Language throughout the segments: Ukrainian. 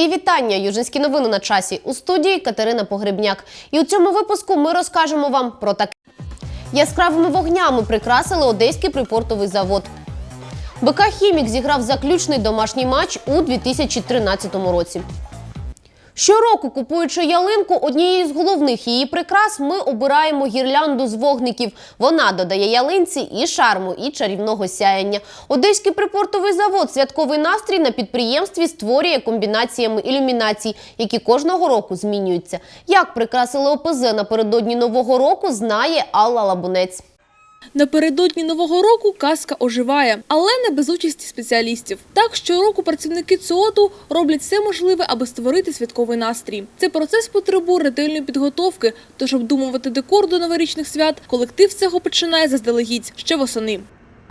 Мої вітання. Южинські новини на часі у студії Катерина Погребняк. І у цьому випуску ми розкажемо вам про таке. Яскравими вогнями прикрасили одеський припортовий завод. БК Хімік зіграв заключний домашній матч у 2013 році. Щороку, купуючи ялинку, однією з головних її прикрас, ми обираємо гірлянду з вогників. Вона додає ялинці і шарму, і чарівного сяяння. Одеський припортовий завод святковий настрій на підприємстві створює комбінаціями ілюмінацій, які кожного року змінюються. Як прикрасили ОПЗ напередодні нового року, знає Алла Лабунець. Напередодні нового року казка оживає, але не без участі спеціалістів. Так щороку працівники ЦОТу роблять все можливе, аби створити святковий настрій. Цей процес потребує ретельної підготовки, тож обдумувати декор до новорічних свят колектив цього починає заздалегідь ще восени.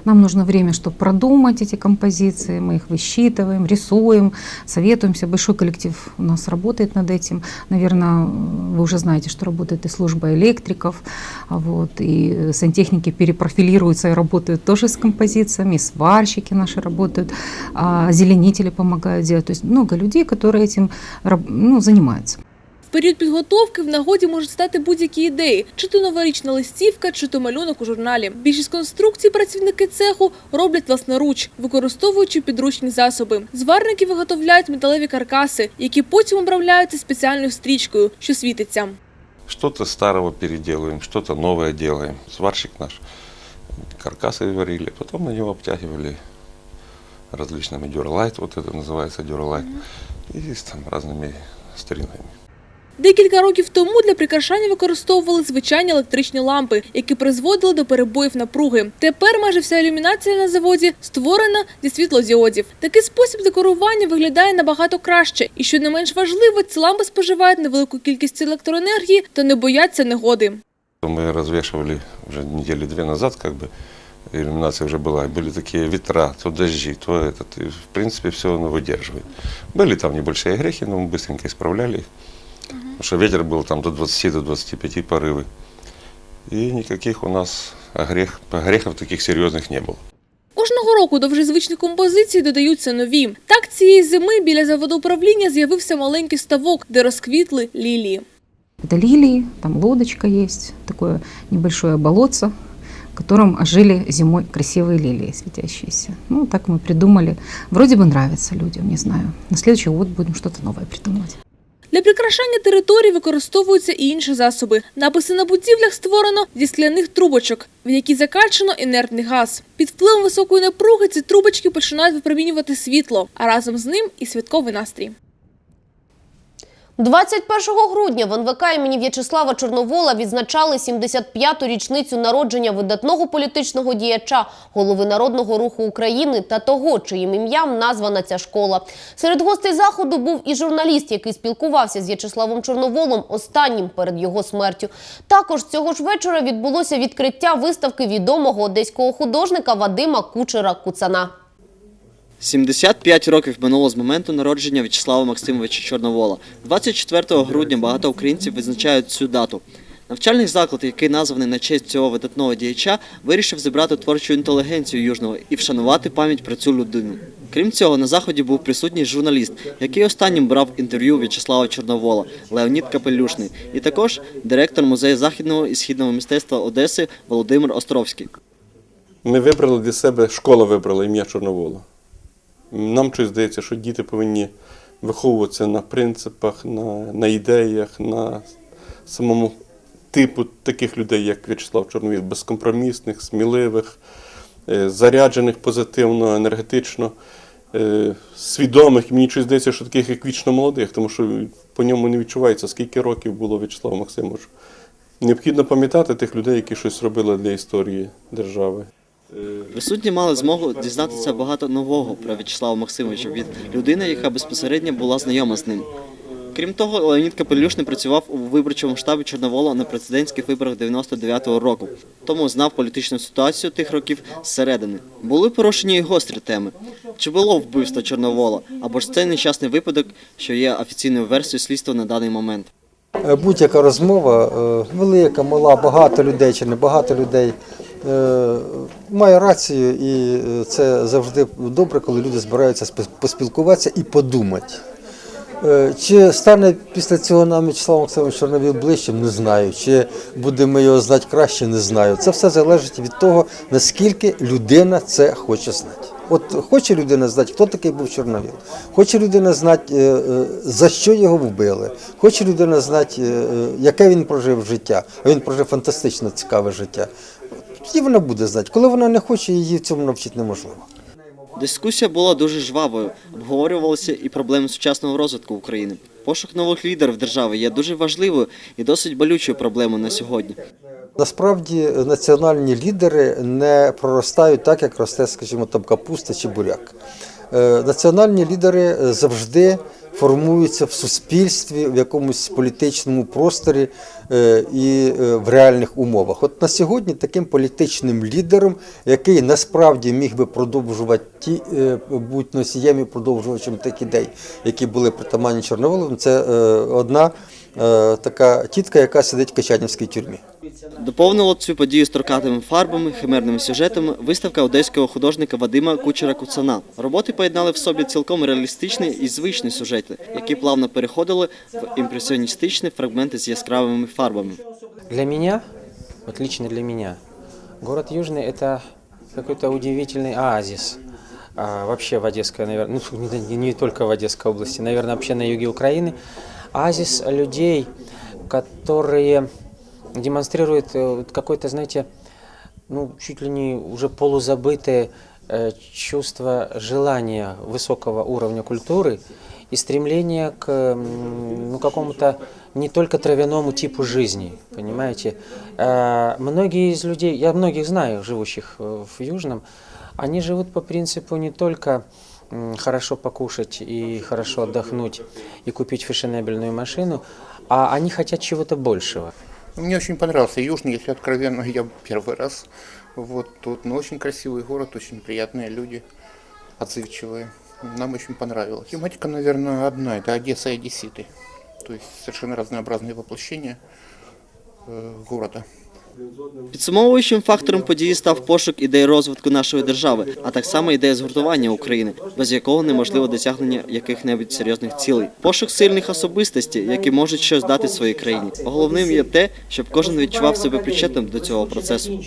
Нам нужно время, чтобы продумать эти композиции. Мы их высчитываем, рисуем, советуемся. Большой коллектив у нас работает над этим. Наверное, вы уже знаете, что работает и служба электриков, а вот, и сантехники перепрофилируются и работают тоже с композициями, и сварщики наши работают, а зеленители помогают делать. То есть много людей, которые этим ну, занимаются. В період підготовки в нагоді можуть стати будь-які ідеї, чи то новорічна листівка, чи то малюнок у журналі. Більшість конструкцій працівники цеху роблять власноруч, використовуючи підручні засоби. Зварники виготовляють металеві каркаси, які потім обрамляються спеціальною стрічкою, що світиться. Что-то старого переделываем, что-то новое делаем. Сварщик наш каркасы варили, потом на него обтягивали различными дюралайт, вот это называется дюралайт, и с там разными стрингами. Декілька років тому для прикрашання використовували звичайні електричні лампи, які призводили до перебоїв напруги. Тепер майже вся ілюмінація на заводі створена зі світлодіодів. Такий спосіб декорування виглядає набагато краще, і що не менш важливо, ці лампи споживають невелику кількість електроенергії та не бояться негоди. Мы развешивали уже недели две назад, как бы, иллюминация уже была, и были такие ветра, то дожди, то этот, и в принципе все оно выдерживает. Были там небольшие грехи, но мы быстренько исправляли их, потому что ветер был там до 20 до 25 порывы. И никаких у нас огрех, грехов таких серьезных не было. Кожного року до вже звичних композицій додаються нові. Так цієї зими біля заводу управління з'явився маленький ставок, де розквітли лілії. Это лилии, там лодочка есть, такое небольшое болотце, в котором ожили зимой красивые лилии светящиеся. Ну, так мы придумали. Вроде бы нравится людям, не знаю. На следующий год будем что-то новое придумывать. Для прикрашання території використовуються і інші засоби. Написи на будівлях створено зі скляних трубочок, в які закачано інертний газ. Під впливом високої напруги ці трубочки починають випромінювати світло, а разом з ним і святковий настрій. 21 грудня в НВК імені В'ячеслава Чорновола відзначали 75-ту річницю народження видатного політичного діяча, голови Народного руху України та того, чиїм ім'ям названа ця школа. Серед гостей заходу був і журналіст, який спілкувався з В'ячеславом Чорноволом останнім перед його смертю. Також цього ж вечора відбулося відкриття виставки відомого одеського художника Вадима Кучера Куцана. 75 років минуло з моменту народження В'ячеслава Максимовича Чорновола. 24 грудня багато українців відзначають цю дату. Навчальний заклад, який названий на честь цього видатного діяча, вирішив зібрати творчу інтелігенцію Южного і вшанувати пам'ять про цю людину. Крім цього, на заході був присутній журналіст, який останнім брав інтерв'ю В'ячеслава Чорновола, Леонід Капелюшний, і також директор музею західного і східного мистецтва Одеси Володимир Островський. Ми вибрали для себе, школа вибрала ім'я Чорновола. Нам щось здається, що діти повинні виховуватися на принципах, на, на ідеях, на самому типу таких людей, як В'ячеслав Чорновіл, безкомпромісних, сміливих, е, заряджених позитивно, енергетично, е, свідомих. Мені щось здається, що таких як вічно молодих, тому що по ньому не відчувається, скільки років було В'ячеславу Максимовичу. Необхідно пам'ятати тих людей, які щось робили для історії держави. Присутні мали змогу дізнатися багато нового про В'ячеслава Максимовича від людини, яка безпосередньо була знайома з ним. Крім того, Леонід Капелюшний працював у виборчому штабі Чорновола на президентських виборах 99-го року, тому знав політичну ситуацію тих років зсередини. Були порушені і гострі теми. Чи було вбивство Чорновола, або ж це нещасний випадок, що є офіційною версією слідства на даний момент. Е, Будь-яка розмова, е, велика, мала, багато людей чи не багато людей, має рацію, і е, це завжди добре, коли люди збираються поспілкуватися і подумати. Е, Чи стане після цього нам В'ячеслав Максимович Чорновіл ближчим, не знаю. Чи будемо його знати краще, не знаю. Це все залежить від того, наскільки людина це хоче знати. От хоче людина знати, хто такий був Чорновіл, хоче людина знати, е, е, за що його вбили, хоче людина знати, е, е, яке він прожив життя, а він прожив фантастично цікаве життя. Тоді вона буде знати. Коли вона не хоче, її цьому навчити неможливо. Дискусія була дуже жвавою. Обговорювалися і проблеми сучасного розвитку України. Пошук нових лідерів держави є дуже важливою і досить болючою проблемою на сьогодні. Насправді національні лідери не проростають так, як росте, скажімо, там капуста чи буряк. Е, Національні лідери завжди формуються в суспільстві, в якомусь політичному просторі е, і е, в реальних умовах. От на сьогодні таким політичним лідером, який насправді міг би продовжувати ті, е, бути носієм і продовжувачем тих ідей, які були притаманні Чорноволовим, це одна така тітка, яка сидить в Качанівській тюрмі. Доповнило цю подію строкатими фарбами, химерними сюжетами виставка одеського художника Вадима Кучера Куцана. Роботи поєднали в собі цілком реалістичні і звичні сюжети, які плавно переходили в імпресіоністичні фрагменти з яскравими фарбами. Для меня, вот лично для меня, город Южный – это какой-то удивительный оазис. А, вообще в Одесской, наверное, ну, не, не только в Одесской области, наверное, вообще на юге Украины. Оазис людей, которые демонстрируют э, какое-то, знаете, ну, чуть ли не уже полузабытое э, чувство желания высокого уровня культуры и стремление к ну, какому-то не только травяному типу жизни, понимаете. Э, Многие из людей, я многих знаю, живущих в Южном, они живут по принципу не только хорошо покушать и хорошо отдохнуть и купить фешенебельную машину, а они хотят чего-то большего. Мне очень понравился Южный, если откровенно, я первый раз вот тут. Но очень красивый город, очень приятные люди, отзывчивые. Нам очень понравилось. Тематика, наверное, одна, это Одесса и Одесситы. То есть совершенно разнообразные воплощения э, города. Підсумовуючим фактором події став пошук ідей розвитку нашої держави, а так само ідея згуртування України, без якого неможливо досягнення яких-небудь серйозних цілей. Пошук сильних особистостей, які можуть щось дати своїй країні. Головним є те, щоб кожен відчував себе причетним до цього процесу.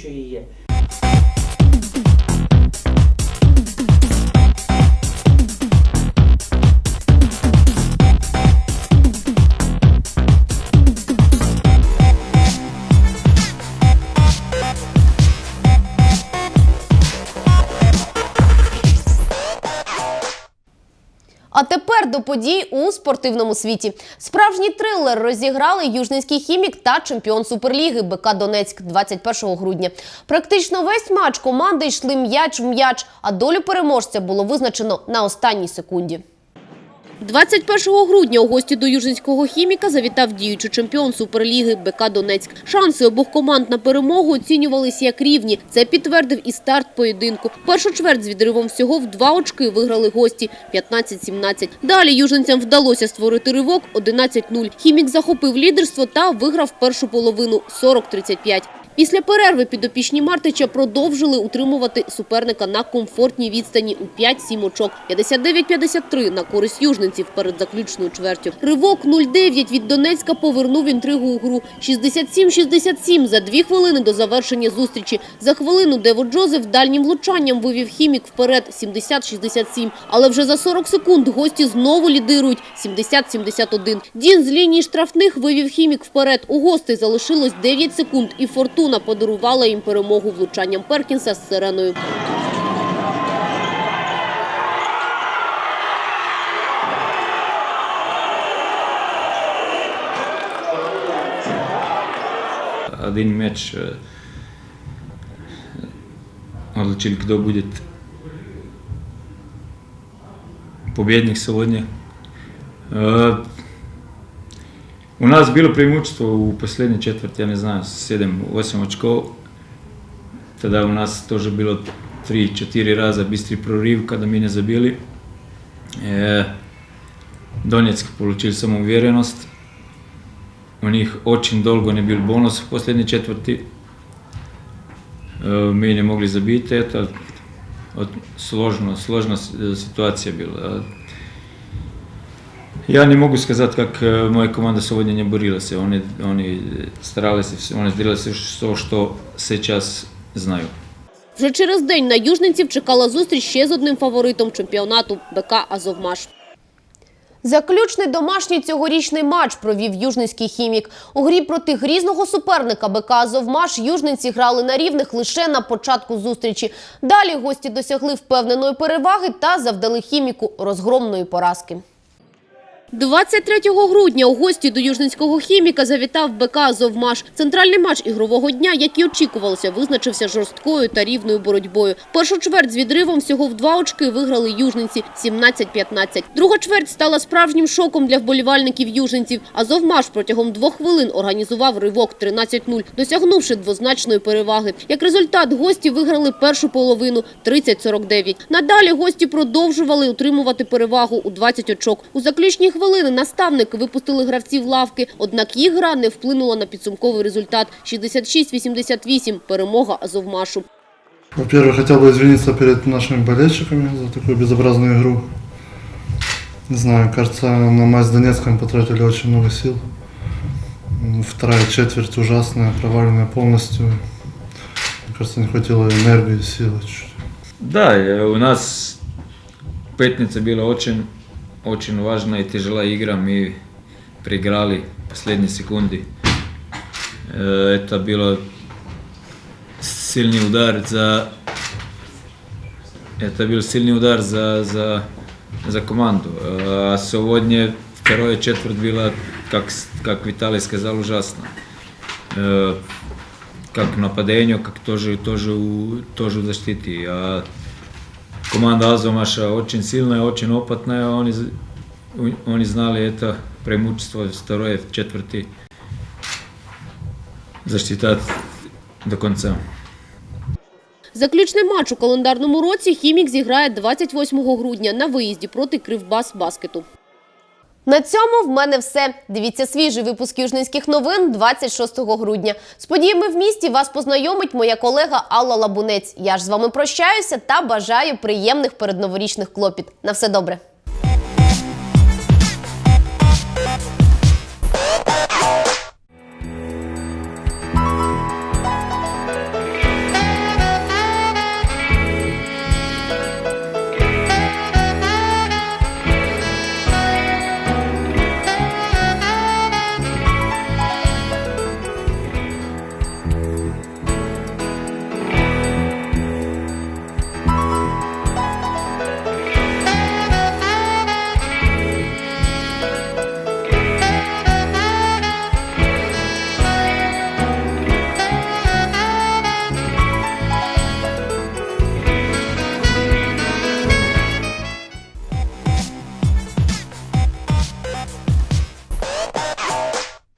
До подій у спортивному світі. Справжній трилер розіграли южницький хімік та чемпіон суперліги БК Донецьк 21 грудня. Практично весь матч команди йшли м'яч в м'яч, а долю переможця було визначено на останній секунді. 21 грудня у гості до южинського хіміка завітав діючий чемпіон суперліги БК Донецьк. Шанси обох команд на перемогу оцінювалися як рівні. Це підтвердив і старт поєдинку. Першу чверть з відривом всього в два очки виграли гості 15-17. Далі южинцям вдалося створити ривок 11-0. Хімік захопив лідерство та виграв першу половину 40-35. Після перерви підопічні Мартича продовжили утримувати суперника на комфортній відстані у 5-7 очок. 59-53 на користь южненців перед заключною чвертю. Ривок 0-9 від Донецька повернув інтригу у гру. 67-67 за дві хвилини до завершення зустрічі. За хвилину Дево Джозеф дальнім влучанням вивів хімік вперед 70-67. Але вже за 40 секунд гості знову лідирують 70-71. Дін з лінії штрафних вивів хімік вперед. У гостей залишилось 9 секунд і Фортуна подарувала їм перемогу влучанням Перкінса з сиреною. один мяч э, отличили, кто будет победник сегодня. Э, У нас было преимущество у последней четверти, я не знаю, 7-8 очков. Тогда у нас тоже было 3-4 раза быстрый прорыв, когда мы не забили. Э, Донецк получил самоуверенность. У них очень долго не был бонус в последней четверти. Э, Мы не могли забить это. Вот сложно, сложная с- э, ситуация была. Я не могу сказать, как э, моя команда сегодня не боролась. Они, они старались, всё- они сделали все, что сейчас знаю. Вже через день на южненців чекала зустріч ще з одним фаворитом чемпіонату БК Азовмаш. Заключний домашній цьогорічний матч провів южненський хімік. У грі проти грізного суперника БК Азовмаш южненці грали на рівних лише на початку зустрічі. Далі гості досягли впевненої переваги та завдали хіміку розгромної поразки. 23 грудня у гості до Южненського хіміка завітав БК «Азовмаш». Центральний матч ігрового дня, як і очікувалося, визначився жорсткою та рівною боротьбою. Першу чверть з відривом всього в два очки виграли южненці – 17-15. Друга чверть стала справжнім шоком для вболівальників южненців. «Азовмаш» протягом двох хвилин організував ривок 13-0, досягнувши двозначної переваги. Як результат, гості виграли першу половину – 30-49. Надалі гості продовжували утримувати перевагу у 20 очок. У заключній хвилини наставники випустили гравців лавки, однак їх гра не вплинула на підсумковий результат – 66-88 – перемога Азовмашу. Во-первых, хотел бы извиниться перед нашими болельщиками за такую безобразную игру. Не знаю, кажется, на матч с Донецком потратили очень много сил. М, Вторая четверть ужасная, проваленная полностью. Мне кажется, не хватило энергии, силы чуть-чуть. Да, э, у нас пятница была очень, очень важная и тяжелая игра. Мы проиграли последние секунды. Э, Это было сильный удар за это был сильный удар за, за, за команду. А сегодня вторая четверть была, как, с- как Виталий сказал, ужасно. Э, Как в нападении, как тоже, тоже, у- тоже в защите. А команда Азомаша очень сильная, очень опытная. Они, з- у- они знали это преимущество второй, четвертый защитать до конца. Заключний матч у календарному році «Хімік» зіграє 28 грудня на виїзді проти Кривбас Баскету. На цьому в мене все. Дивіться свіжий випуск южненських новин 26 грудня. З подіями в місті вас познайомить моя колега Алла Лабунець. Я ж з вами прощаюся та бажаю приємних передноворічних клопіт. На все добре.